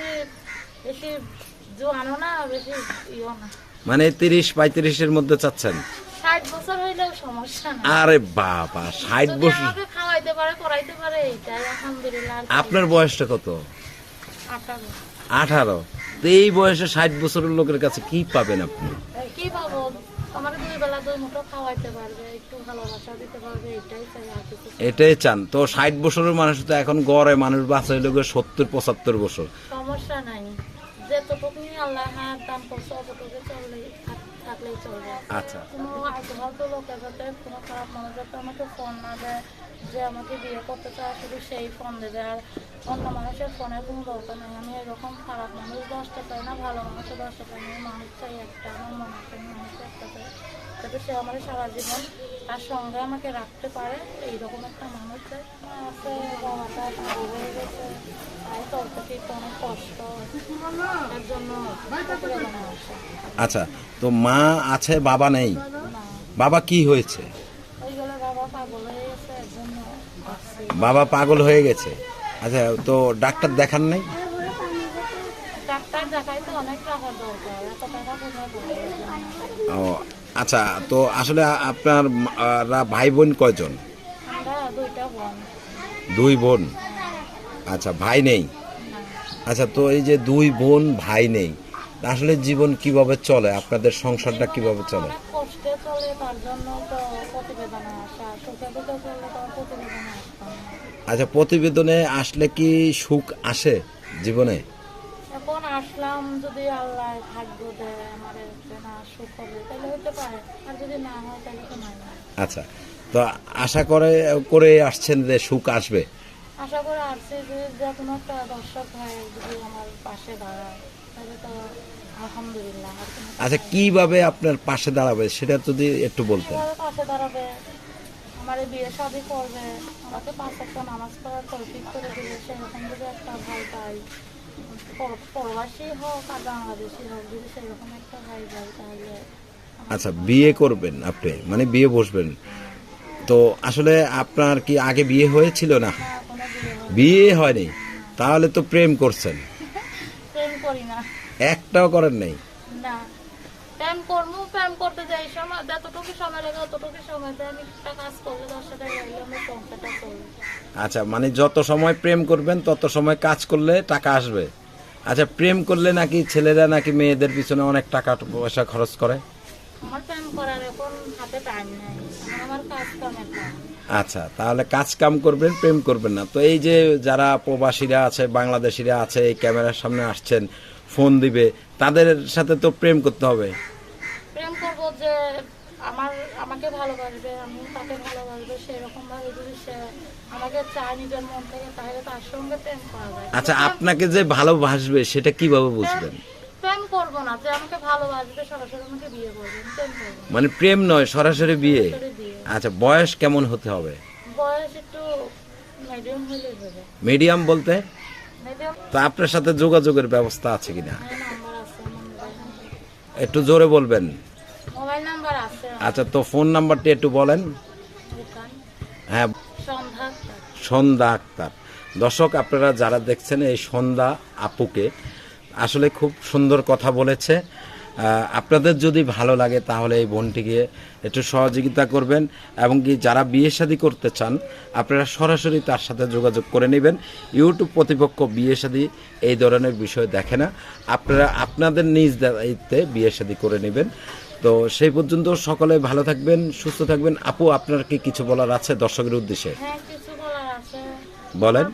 বেশি বেশি জোয়ানো না বেশি ইও না। মানে তিরিশ পঁয়ত্রিশের মধ্যে চাচ্ছেন? ষাট বছর হইলেও সমস্যা না। আরে বাবা ষাট বছর আমাকে খাওয়াইতে পারে পড়াইতে পারে এইটাই আলহামদুলিল্লাহ আপনার বয়সটা কত? আঠারো। আঠারো। তো এই বয়সে ষাট বছরের লোকের কাছে কি পাবেন আপনি? কি পাবো দুই বেলা দুই মুঠো খাওয়াইতে পারবে একটু ভালোবাসা দিতে পারবে এটাই চাই আর কিছু এটাই চান। তো ষাট বছরের মানুষ তো এখন গড়ে মানুষ বাঁচা লোক সত্তর পঁচাত্তর বছর। সমস্যা নাই। যেতটুকু আল্লাহ হাত দান করছে অতটুকু চললেই থাকলেই চলবে। আচ্ছা। কোনো আগ্রহত লোকের যাতে কোনো খারাপ মানুষ যাতে আমাকে ফোন না দেয় যে আমাকে বিয়ে করতে চায় শুধু সেই ফোন দেবে। আর অন্য মানুষের ফোনের কোনো দরকার নেই। আমি এরকম খারাপ মানুষ দশটা চাই না ভালো মানুষও দশটা চাই না। মানুষ চাই একটা আমার মনে চাই মানুষ একটা চাই। যাতে সে আমার সারা জীবন তার সঙ্গে আমাকে রাখতে পারে। এইরকম একটা মানুষ চাই। আছে বাবাটা হয়ে গেছে আচ্ছা তো মা আছে বাবা নেই? বাবা কি হয়েছে? বাবা পাগল হয়ে গেছে। আচ্ছা তো ডাক্তার দেখান নাই? ও আচ্ছা তো আসলে আপনার ভাই বোন কয়জন? দুই বোন। আচ্ছা ভাই নেই। আচ্ছা তো এই যে দুই বোন ভাই নেই আসলে জীবন কীভাবে চলে? আপনাদের সংসারটা কীভাবে চলে? কষ্টে চলে তার জন্য তো প্রতিবেদনে আসা সুখে দুঃখে চললে তো প্রতিবেদনে আচ্ছা প্রতিবেদনে আসলে কি সুখ আসে জীবনে? এখন আসলাম যদি আল্লাহ ভাগ্য দেয় আমার না সুখ হবে তাহলে হতে পারে। আর যদি না হয় তাহলে তো নাই। আচ্ছা তো আশা করে করে আসছেন যে সুখ আসবে। আশা করে আসছি যে কোনো একটা দর্শক ভাই যদি আমার পাশে দাঁড়ায় তাহলে তো আলহামদুলিল্লাহ আচ্ছা কীভাবে আপনার পাশে দাঁড়াবে সেটা যদি একটু বলতেন। পাশে দাঁড়াবে? আমার বিয়ে শাদি করবে আমাকে পাঁচ একটা নামাজ পড়ার তৌফিক করে দিবে সেরকম যদি একটা ভাই পাই পর- প্রবাসী হোক আর বাংলাদেশি হোক যদি সেরকম একটা ভাই পাই তাহলে আচ্ছা বিয়ে করবেন আপনি মানে বিয়ে বসবেন। তো আসলে আপনার কি আগে বিয়ে হয়েছিল না? কোনো বিয়ে হয়নি তাহলে তো প্রেম করছেন। প্রেম করি না। একটাও করেন নাই। না। প্রেম করব প্রেম করতে যাই। সময় যতটুকু সময় লাগে সময় আমি একটা কাজ করলে সংসারটা চলবে আচ্ছা মানে যত সময় প্রেম করবেন তত সময় কাজ করলে টাকা আসবে। আচ্ছা প্রেম করলে নাকি ছেলেরা নাকি মেয়েদের পিছনে অনেক টাকা পয়সা খরচ করে? আমার করার এখন হাতে টাইম নেই। আমার কাজ কামের টাইম আচ্ছা তাহলে কাজ কাম করবেন প্রেম করবেন না। তো এই যে যারা প্রবাসীরা আছে বাংলাদেশিরা আছে এই ক্যামেরার সামনে আসছেন ফোন দিবে তাদের সাথে তো প্রেম করতে হবে। প্রেম করব যে আমার আমাকে ভালোবাসবে আমি তাকে ভালোবাসবো সেরকম ভাবে যদি সে আমাকে চায় নিজের মন থেকে তাহলে তার সঙ্গে প্রেম করা যায়। আচ্ছা আপনাকে যে ভালোবাসবে সেটা কীভাবে বুঝবেন? প্রেম করব না যে আমাকে ভালোবাসবে সরাসরি আমাকে বিয়ে করবে প্রেম করব মানে প্রেম নয় সরাসরি বিয়ে? আচ্ছা বয়স কেমন হতে হবে? বয়স একটু মিডিয়াম হলে হবে মিডিয়াম বলতে? তো আপনার সাথে যোগাযোগের ব্যবস্থা আছে কিনা? নাম্বার একটু জোরে বলবেন। মোবাইল নাম্বার আছে। আচ্ছা তো ফোন নাম্বারটি একটু বলেন। হ্যাঁ। সন্ধ্যা আক্তার। দর্শক আপনারা যারা দেখছেন এই সন্ধ্যা আপুকে আসলে খুব সুন্দর কথা বলেছে। আপনাদের যদি ভালো লাগে তাহলে এই বোনটিকে একটু সহযোগিতা করবেন এবং কি যারা বিয়ে শাদী করতে চান আপনারা সরাসরি তার সাথে যোগাযোগ করে নেবেন। ইউটিউব প্রতিপক্ষ বিয়ে শাদী এই ধরনের বিষয় দেখে না। আপনারা আপনাদের নিজ দায়িত্বে বিয়ে শাদী করে নেবেন। তো সেই পর্যন্ত সকলে ভালো থাকবেন সুস্থ থাকবেন। আপু আপনার কি কিছু বলার আছে দর্শকের উদ্দেশ্যে? হ্যাঁ বলেন।